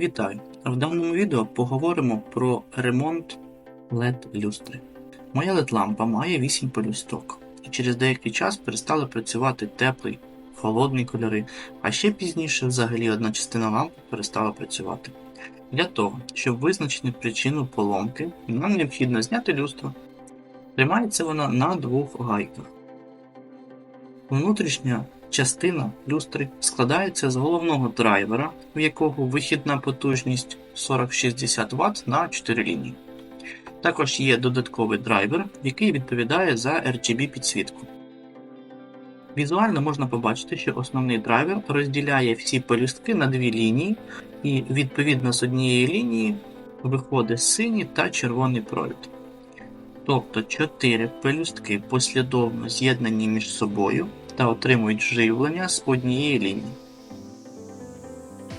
Вітаю! В даному відео поговоримо про ремонт LED люстри. Моя LED лампа має 8 полюсток, і через деякий час перестали працювати теплий, холодний кольори, а ще пізніше взагалі одна частина лампи перестала працювати. Для того, щоб визначити причину поломки, нам необхідно зняти люстру. Тримається вона на двох гайках. Внутрішня частина люстри складається з головного драйвера, в якого вихідна потужність 40-60 Вт на 4 лінії. Також є додатковий драйвер, який відповідає за RGB підсвітку. Візуально можна побачити, що основний драйвер розділяє всі пелюстки на дві лінії, і відповідно з однієї лінії виходить синій та червоний провід. Тобто 4 пелюстки послідовно з'єднані між собою та отримують живлення з однієї лінії.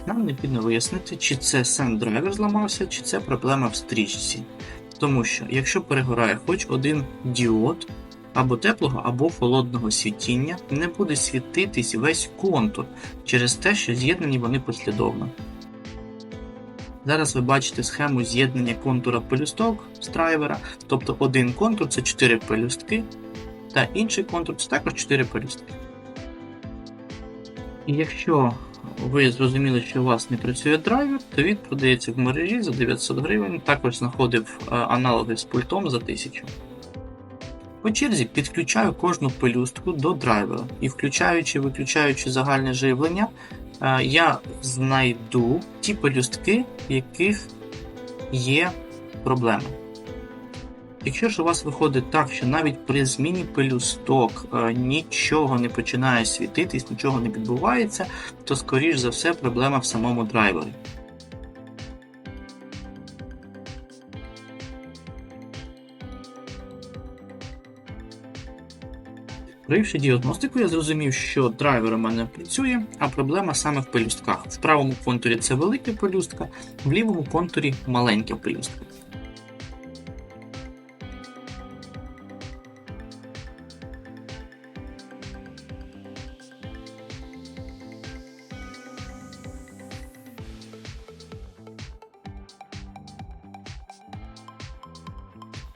Нам необхідно вияснити, чи це сам драйвер зламався, чи це проблема в стрічці. Тому що, якщо перегорає хоч один діод або теплого, або холодного світіння, не буде світитись весь контур через те, що з'єднані вони послідовно. Зараз ви бачите схему з'єднання контура пелюсток з драйвера, тобто один контур це 4 пелюстки, та інший контур це також 4 пелюстки. І якщо ви зрозуміли, що у вас не працює драйвер, то він продається в мережі за 900 гривень, також знаходив е, аналоги з пультом за 1000. По черзі підключаю кожну пелюстку до драйвера і включаючи виключаючи загальне живлення, е, я знайду ті пелюстки, в яких є проблема. Якщо ж у вас виходить так, що навіть при зміні пелюсток е, нічого не починає світитись, нічого не відбувається, то скоріш за все проблема в самому драйвері. Провівши діагностику, я зрозумів, що драйвер у мене працює, а проблема саме в пелюстках. В правому контурі це велика пелюстка, в лівому контурі маленька пелюстка.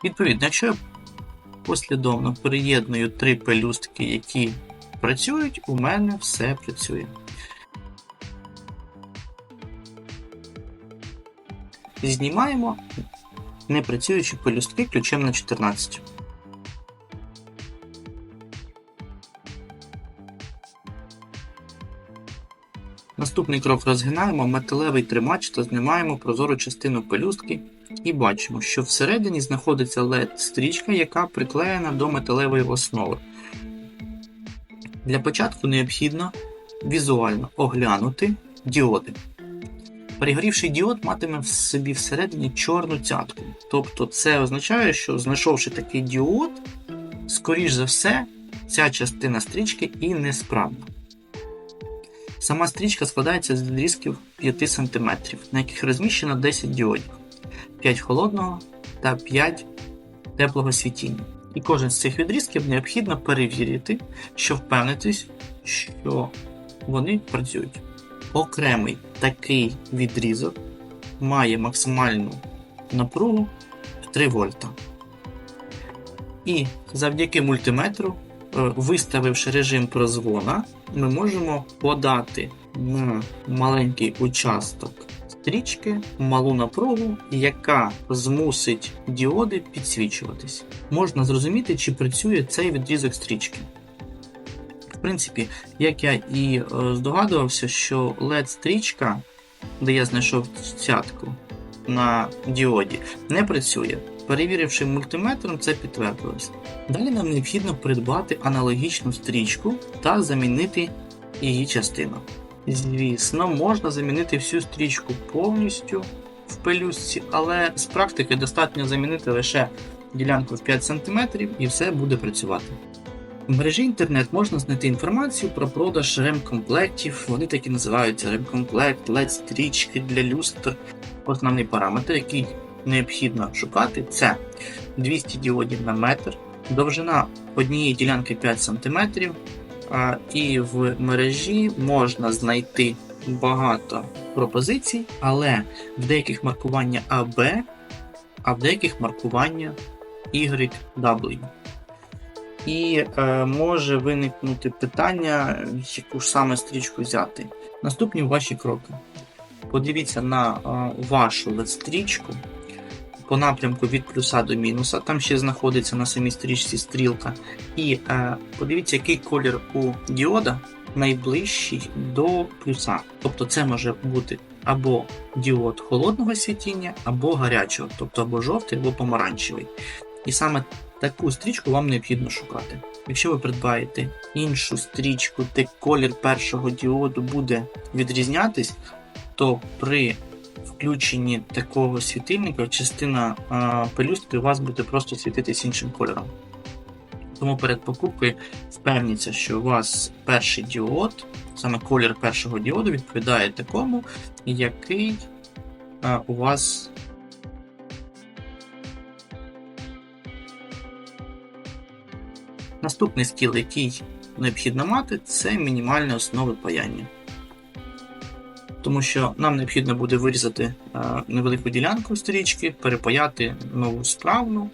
Відповідно, якщо я послідовно приєдную три пелюстки, які працюють, у мене все працює. Знімаємо непрацюючі пелюстки ключем на 14. Наступний крок розгинаємо металевий тримач та знімаємо прозору частину пелюстки і бачимо, що всередині знаходиться LED-стрічка, яка приклеєна до металевої основи. Для початку необхідно візуально оглянути діоди. Перегорівший діод матиме в собі всередині чорну цятку. Тобто це означає, що знайшовши такий діод, скоріш за все, ця частина стрічки і несправна. Сама стрічка складається з відрізків 5 см, на яких розміщено 10 діодів, 5 холодного та 5 теплого світіння. І кожен з цих відрізків необхідно перевірити, щоб впевнитись, що вони працюють. Окремий такий відрізок має максимальну напругу 3 вольта. І завдяки мультиметру Е, виставивши режим прозвона, ми можемо подати на маленький участок стрічки малу напругу, яка змусить діоди підсвічуватись. Можна зрозуміти, чи працює цей відрізок стрічки. В принципі, як я і е, здогадувався, що LED-стрічка, де я знайшов цятку на діоді, не працює. Перевіривши мультиметром, це підтвердилось. Далі нам необхідно придбати аналогічну стрічку та замінити її частину. Звісно, можна замінити всю стрічку повністю в пелюстці, але з практики достатньо замінити лише ділянку в 5 см і все буде працювати. В мережі інтернет можна знайти інформацію про продаж ремкомплектів, вони такі називаються ремкомплект, LED стрічки для люстр. Основний параметр, який необхідно шукати, це 200 діодів на метр, довжина однієї ділянки 5 см, і в мережі можна знайти багато пропозицій, але в деяких маркування AB, а в деяких маркування YW. І е, може виникнути питання, яку ж саме стрічку взяти. Наступні ваші кроки. Подивіться на е, вашу LED-стрічку по напрямку від плюса до мінуса. Там ще знаходиться на самій стрічці стрілка. І е, подивіться, який колір у діода найближчий до плюса. Тобто це може бути або діод холодного світіння, або гарячого, тобто або жовтий, або помаранчевий. І саме таку стрічку вам необхідно шукати. Якщо ви придбаєте іншу стрічку, де колір першого діоду буде відрізнятись, то при включенні такого світильника частина а, пелюстки у вас буде просто світитись іншим кольором. Тому перед покупкою впевніться, що у вас перший діод, саме колір першого діоду відповідає такому, який а, у вас Наступний скіл, який необхідно мати, це мінімальні основи паяння. Тому що нам необхідно буде вирізати е, невелику ділянку стрічки, перепаяти нову справну.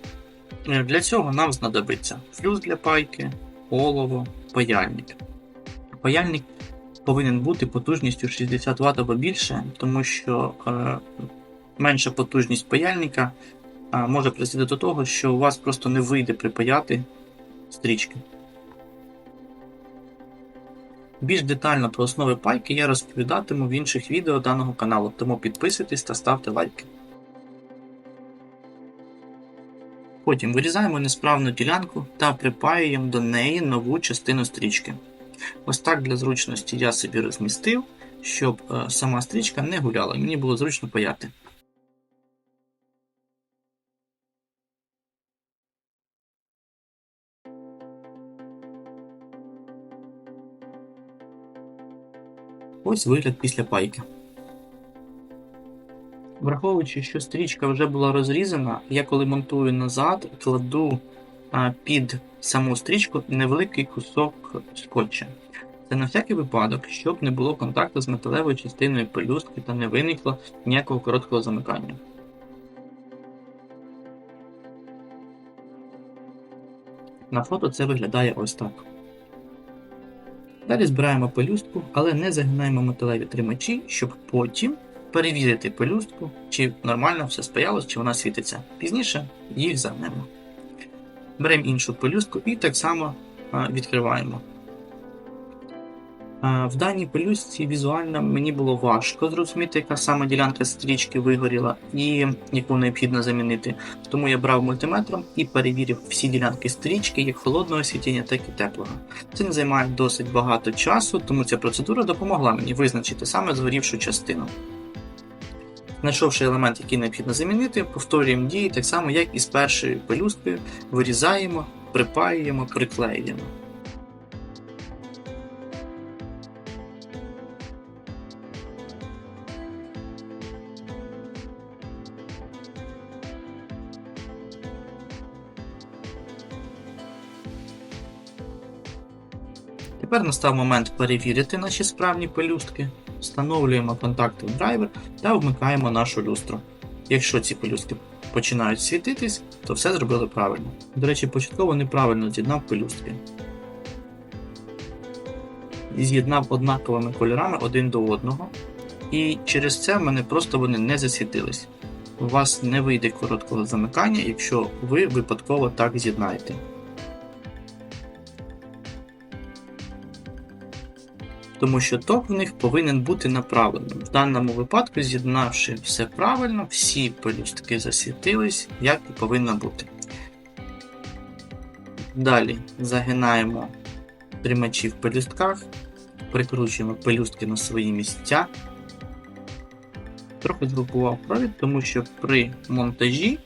Е, Для цього нам знадобиться флюс для пайки, олово, паяльник. Паяльник повинен бути потужністю 60 Вт або більше, тому що е, менша потужність паяльника може призвести до того, що у вас просто не вийде припаяти стрічки. Більш детально про основи пайки я розповідатиму в інших відео даного каналу, тому підписуйтесь та ставте лайки. Потім вирізаємо несправну ділянку та припаюємо до неї нову частину стрічки. Ось так для зручності я собі розмістив, щоб е, сама стрічка не гуляла, мені було зручно паяти. Ось вигляд після пайки. Враховуючи, що стрічка вже була розрізана, я коли монтую назад, кладу під саму стрічку невеликий кусок скотча. Це на всякий випадок, щоб не було контакту з металевою частиною пелюстки та не виникло ніякого короткого замикання. На фото це виглядає ось так. Далі збираємо пелюстку, але не загинаємо металеві тримачі, щоб потім перевірити пелюстку, чи нормально все спаялось, чи вона світиться. Пізніше їх загнемо. Беремо іншу пелюстку і так само відкриваємо. В даній пелюстці візуально мені було важко зрозуміти, яка саме ділянка стрічки вигоріла і яку необхідно замінити. Тому я брав мультиметром і перевірив всі ділянки стрічки, як холодного світіння, так і теплого. Це не займає досить багато часу, тому ця процедура допомогла мені визначити саме згорівшу частину. Знайшовши елемент, який необхідно замінити, повторюємо дії так само, як і з першою пелюсткою, вирізаємо, припаюємо, приклеюємо. Тепер настав момент перевірити наші справні пелюстки, встановлюємо контакти в драйвер та вмикаємо нашу люстру. Якщо ці пелюстки починають світитись, то все зробили правильно. До речі, початково неправильно з'єднав пелюстки. З'єднав однаковими кольорами один до одного, і через це в мене просто вони не засвітились. У вас не вийде короткого замикання, якщо ви випадково так з'єднаєте. Тому що ток в них повинен бути направленим. В даному випадку, з'єднавши все правильно, всі пелюстки засвітились, як і повинно бути. Далі загинаємо тримачі в пелюстках, прикручуємо пелюстки на свої місця. Трохи згрупував провід, тому що при монтажі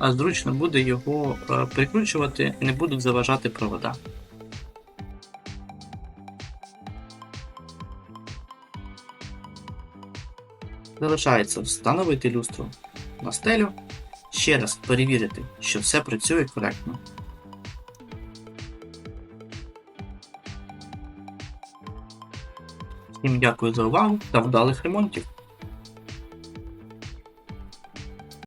зручно буде його е, прикручувати, не будуть заважати провода. Залишається встановити люстру на стелю, ще раз перевірити, що все працює коректно. Всім дякую за увагу та вдалих ремонтів!